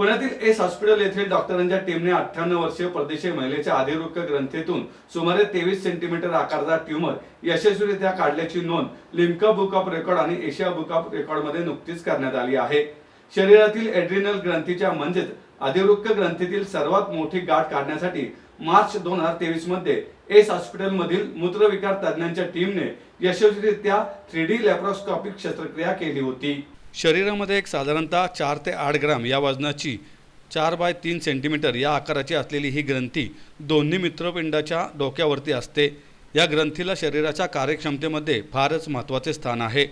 पुण्यातील S hospital येथील डॉक्टरांच्या टीमने अठ्ठ्याण्णव वर्षीय परदेशी महिलेच्या आदिवृक्क ग्रंथीतून सुमारे तेवीस सेंटीमीटर आकाराचा ट्यूमर यशस्वीरित्या काढल्याची नोंद लिम्का बुक ऑफ रेकॉर्ड आणि एशिया बुक ऑफ रेकॉर्डमध्ये नुकतीच करण्यात आली आहे. शरीरातील एड्रिनल ग्रंथीच्या म्हणजेच अधिवृक्क ग्रंथीतील सर्वात मोठी गाठ काढण्यासाठी मार्च दोन हजार तेवीसमध्ये एस हॉस्पिटल मधील मूत्रविकार तज्ञांच्या टीमने यशस्वीरित्या थ्री डी लॅप्रोस्कॉपिक शस्त्रक्रिया केली होती. शरीरामध्ये एक साधारणतः चार ते आठ ग्राम या वजनाची चार बाय तीन सेंटीमीटर या आकाराची असलेली ही ग्रंथी दोन्ही मित्रपिंडाच्या डोक्यावरती असते. या ग्रंथीला शरीराच्या कार्यक्षमतेमध्ये फारच महत्त्वाचे स्थान आहे.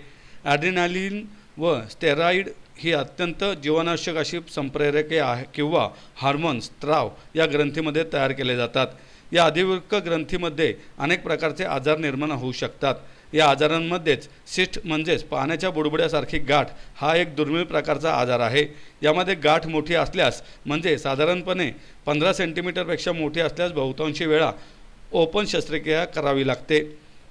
ॲड्रिनालिन व स्टेरॉईड ही अत्यंत जीवनावश्यक अशी संप्रेरके आहे किंवा हार्मोन्स स्त्राव या ग्रंथीमध्ये तयार केले जातात. या अधिवृक्क ग्रंथीमध्ये अनेक प्रकारचे आजार निर्माण होऊ शकतात. या आजारांमध्येच सिस्ट म्हणजेच पाण्याच्या बुडबुड्यासारखी गाठ हा एक दुर्मिळ प्रकारचा आजार आहे. यामध्ये गाठ मोठी असल्यास म्हणजे साधारणपणे पंधरा सेंटीमीटरपेक्षा मोठी असल्यास बहुतांशी वेळा ओपन शस्त्रक्रिया करावी लागते.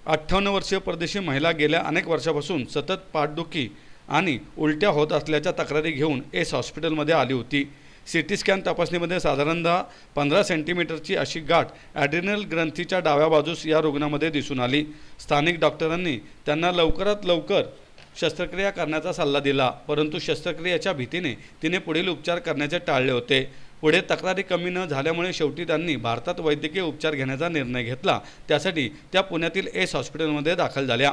अठ्ठावन्न वर्षीय परदेशी महिला गेल्या अनेक वर्षापासून सतत पाठदुखी आणि उलट्या होत असल्याच्या तक्रारी घेऊन एस हॉस्पिटलमध्ये आली होती. सी टी स्कॅन तपासणीमध्ये साधारणतः पंधरा सेंटीमीटरची अशी गाठ ॲड्रिनल ग्रंथीच्या डाव्या बाजूस या रुग्णामध्ये दिसून आली. स्थानिक डॉक्टरांनी त्यांना लवकरात लवकर शस्त्रक्रिया करण्याचा सल्ला दिला परंतु शस्त्रक्रियेच्या भीतीने तिने पुढील उपचार करण्याचे टाळले होते. पुढे तक्रारी कमी न झाल्यामुळे शेवटी त्यांनी भारतात वैद्यकीय उपचार घेण्याचा निर्णय घेतला. त्यासाठी त्या पुण्यातील एस हॉस्पिटलमध्ये दाखल झाल्या.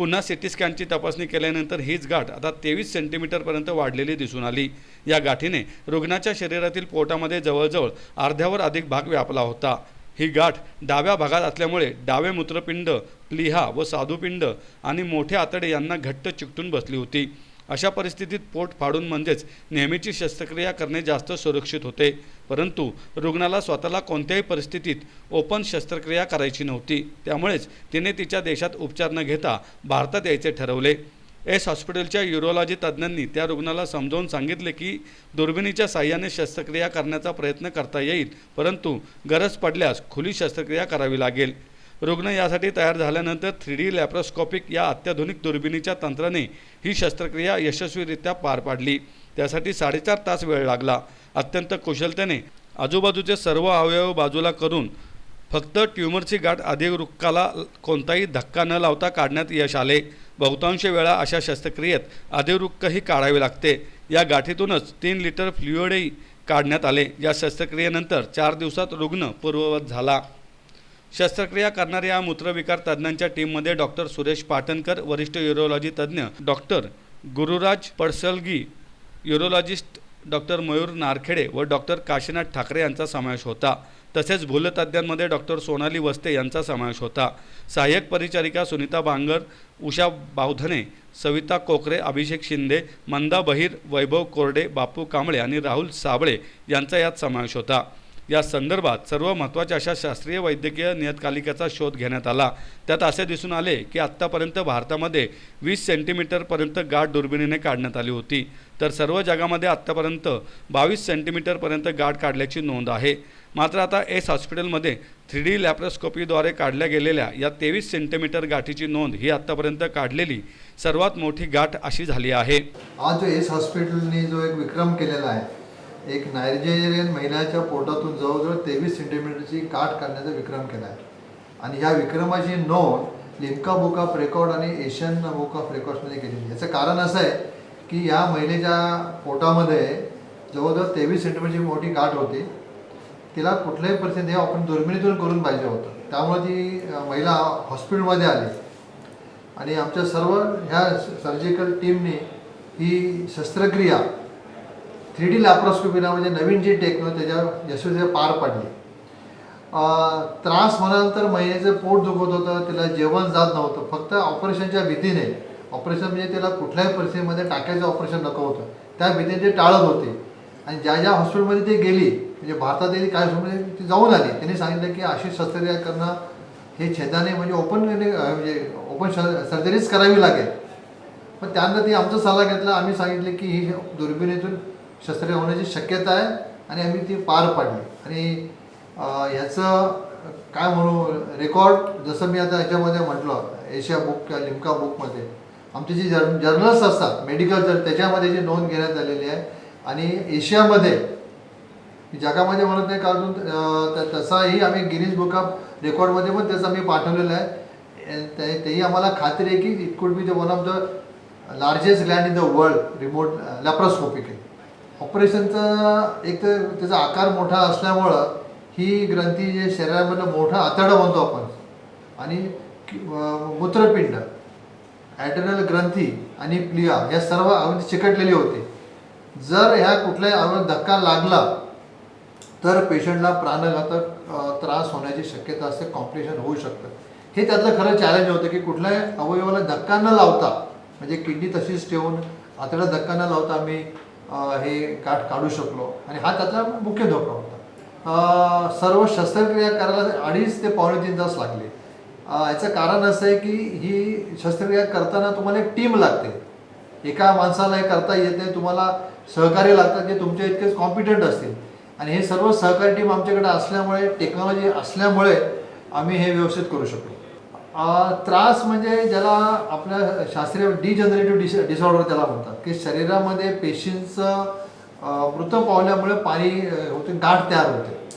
पुन्हा सी टी स्कॅनची तपासणी केल्यानंतर हीच गाठ आता तेवीस सेंटीमीटरपर्यंत वाढलेली दिसून आली. या गाठीने रुग्णाच्या शरीरातील पोटामध्ये जवळजवळ अर्ध्यावर अधिक भाग व्यापला होता. ही गाठ डाव्या भागात असल्यामुळे डावे मूत्रपिंड प्लिहा व साधुपिंड आणि मोठे आतडे यांना घट्ट चिकटून बसली होती. अशा परिस्थितीत पोट फाडून म्हणजेच नेहमीची शस्त्रक्रिया करणे जास्त सुरक्षित होते. परंतु रुग्णाला स्वतःला कोणत्याही परिस्थितीत ओपन शस्त्रक्रिया करायची नव्हती. त्यामुळेच तिने तिच्या देशात उपचार न घेता भारतात यायचे ठरवले. एस हॉस्पिटलच्या युरोलॉजी तज्ज्ञांनी त्या रुग्णाला समजावून सांगितले की दुर्बिणीच्या साह्याने शस्त्रक्रिया करण्याचा प्रयत्न करता येईल परंतु गरज पडल्यास खुली शस्त्रक्रिया करावी लागेल. रुग्ण यासाठी तयार झाल्यानंतर थ्री डी लॅप्रोस्कॉपिक या अत्याधुनिक दुर्बिणीच्या तंत्राने ही शस्त्रक्रिया यशस्वीरित्या पार पाडली. त्यासाठी साडेचार तास वेळ लागला. अत्यंत कुशलतेने आजूबाजूचे सर्व अवयव बाजूला करून फक्त ट्यूमरची गाठ अधिवृक्काला कोणताही धक्का न लावता काढण्यात यश आले. बहुतांश वेळा अशा शस्त्रक्रियेत अधिवृक्कही काढावे लागते. या गाठीतूनच तीन लिटर फ्लुइडही काढण्यात आले. या शस्त्रक्रियेनंतर चार दिवसात रुग्ण पूर्ववत झाला. शस्त्रक्रिया करणाऱ्या या मूत्रविकार तज्ज्ञांच्या टीममध्ये डॉक्टर सुरेश पाटणकर वरिष्ठ युरोलॉजी तज्ज्ञ doctor Gururaj Padasalgi urologist doctor Mayur Narkhede व डॉक्टर काशीनाथ ठाकरे यांचा समावेश होता. तसेच भूलतज्ज्ञांमध्ये डॉक्टर सोनाली वस्ते यांचा समावेश होता. सहाय्यक परिचारिका सुनीता बांगर उषा बावधने सविता कोकरे अभिषेक शिंदे मंदा बहिर वैभव कोरडे बापू कांबळे आणि राहुल साबळे यांचा यात समावेश होता. या संदर्भात सर्व महत्त्वाच्या अशा शास्त्रीय वैद्यकीय नियतकालिकेचा शोध घेण्यात आला. त्यात असे दिसून आले की आत्तापर्यंत भारतामध्ये वीस सेंटीमीटरपर्यंत गाठ दुर्बिणीने काढण्यात आली होती. तर सर्व जगामध्ये आत्तापर्यंत बावीस सेंटीमीटरपर्यंत गाठ काढल्याची नोंद आहे. मात्र आता एस हॉस्पिटलमध्ये थ्री डी लॅप्रोस्कोपीद्वारे काढल्या गेलेल्या या तेवीस सेंटीमीटर गाठीची नोंद ही आत्तापर्यंत काढलेली सर्वात मोठी गाठ अशी झाली आहे. आज जो एस हॉस्पिटलने जो एक विक्रम केलेला आहे एक नायजेरियन महिलाच्या पोटातून जवळजवळ तेवीस सेंटीमीटरची काठ काढण्याचा विक्रम केला आहे. आणि ह्या विक्रमाची नोंद लिम्का बुक ऑफ रेकॉर्ड आणि एशियन बुक ऑफ रेकॉर्ड्समध्ये केलेली याचं कारण असं आहे की या महिलेच्या पोटामध्ये जवळजवळ तेवीस सेंटीमीटरची मोठी गाठ होती. तिला कुठल्याही परिस्थितीत हे आपण दुर्मिणीतून करून पाहिजे होतं. त्यामुळे ती महिला हॉस्पिटलमध्ये आली. आणि आमच्या सर्व ह्या सर्जिकल टीमने ही शस्त्रक्रिया थ्री डी लॅप्रोस्कोपी म्हणजे नवीन जी टेक्नॉलॉजी त्याच्या यशस्वी पार पाडली. त्रास म्हणाल तर महिलेचं पोट दुखत होतं तिला जेवण जात नव्हतं फक्त ऑपरेशनच्या भीतीने. ऑपरेशन म्हणजे तिला कुठल्याही परिस्थितीमध्ये टाकायचं ऑपरेशन नको होतं. त्या भीतीने ते टाळत होते. आणि ज्या ज्या हॉस्पिटलमध्ये ती गेली म्हणजे भारतात गेली काय म्हणजे ती जाऊन आली. त्यांनी सांगितलं की अशी शस्त्रक्रिया करणं हे छेदाने म्हणजे ओपन म्हणजे, म्हणजे ओपन सर्जरीच करावी लागेल. पण त्यांना ती आमचा सल्ला घेतला. आम्ही सांगितले की ही दुर्बिणीतून शस्त्रक्रिया होण्याची शक्यता आहे आणि आम्ही ती पार पाडली. आणि ह्याचं काय म्हणू रेकॉर्ड जसं मी आता याच्यामध्ये म्हटलं एशिया बुक किंवा लिम्का बुकमध्ये आमचे जे जर् जर्नल्स असतात मेडिकल जर त्याच्यामध्ये जी नोंद घेण्यात आलेली आहे. आणि एशियामध्ये जगामध्ये म्हणत नाही कारण अं, त- तसाही आम्ही गिनीज बुक ऑफ रेकॉर्डमध्ये पण त्याचं आम्ही पाठवलेलं आहे. ते- तेही आम्हाला खात्री आहे की it could be the one of the largest land in the world remote laparoscopic ऑपरेशनचा एक तर त्याचा आकार मोठा असल्यामुळं ही ग्रंथी जे शरीरामधलं मोठं आतडं म्हणतो आपण. आणि मूत्रपिंड ॲटर्नल ग्रंथी आणि प्लिया या सर्व अवधी चिकटलेली होती. जर ह्या कुठल्याही अवयवात धक्का लागला तर पेशंटला प्राणघातक त्रास होण्याची शक्यता असते कॉम्प्लिकेशन होऊ शकतं. हे त्यातलं खरं चॅलेंज होतं की कुठल्याही अवयवाला धक्का न लावता म्हणजे किडनी तशीच ठेवून आतडा धक्का न लावता आम्ही हे काठ काढू शकलो. आणि हा त्यातला मुख्य धोका होता. सर्व शस्त्रक्रिया करायला अडीच ते पावणे तीन तास लागले. याचं कारण असं आहे की ही शस्त्रक्रिया करताना तुम्हाला एक टीम लागते. एका माणसाला हे करता येत नाही तुम्हाला सहकार्य लागतात जे तुमच्या इतकेच कॉम्पिटंट असतील. आणि हे सर्व सहकारी टीम आमच्याकडे असल्यामुळे टेक्नॉलॉजी असल्यामुळे आम्ही हे व्यवस्थित करू शकतो त्रास म्हणजे ज्याला आपल्या शास्त्रीय डिजनरेटिव्ह डिस डिसऑर्डर त्याला म्हणतात. की शरीरामध्ये पेशींचं मृत पावल्यामुळे पाणी होते गाठ तयार होते.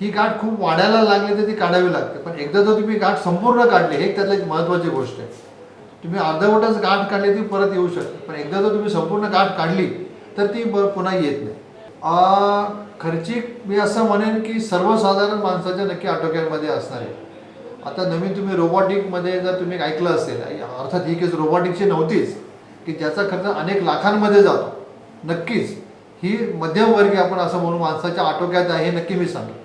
ही गाठ खूप वाढायला लागली तर ती काढावी लागते. पण एकदा जर तुम्ही गाठ संपूर्ण काढली हे एक त्यातली एक महत्त्वाची गोष्ट आहे. तुम्ही अर्धवटच गाठ काढली ती परत येऊ शकते. पण एकदा जर तुम्ही संपूर्ण गाठ काढली तर ती ब- पुन्हा येत नाही. खर्चिक मी असं म्हणेन की सर्वसाधारण माणसाच्या नक्की आटोक्यांमध्ये असणार. आहे आता नवीन तुम्ही रोबोटिकमध्ये जर तुम्ही ऐकलं असेल अर्थात ही केस रोबोटिकची नव्हतीच की ज्याचा खर्च अनेक लाखांमध्ये जातो. नक्कीच ही मध्यमवर्गीय आपण असं म्हणू माणसाच्या आटोक्यात आहे हे नक्की मी सांगेन.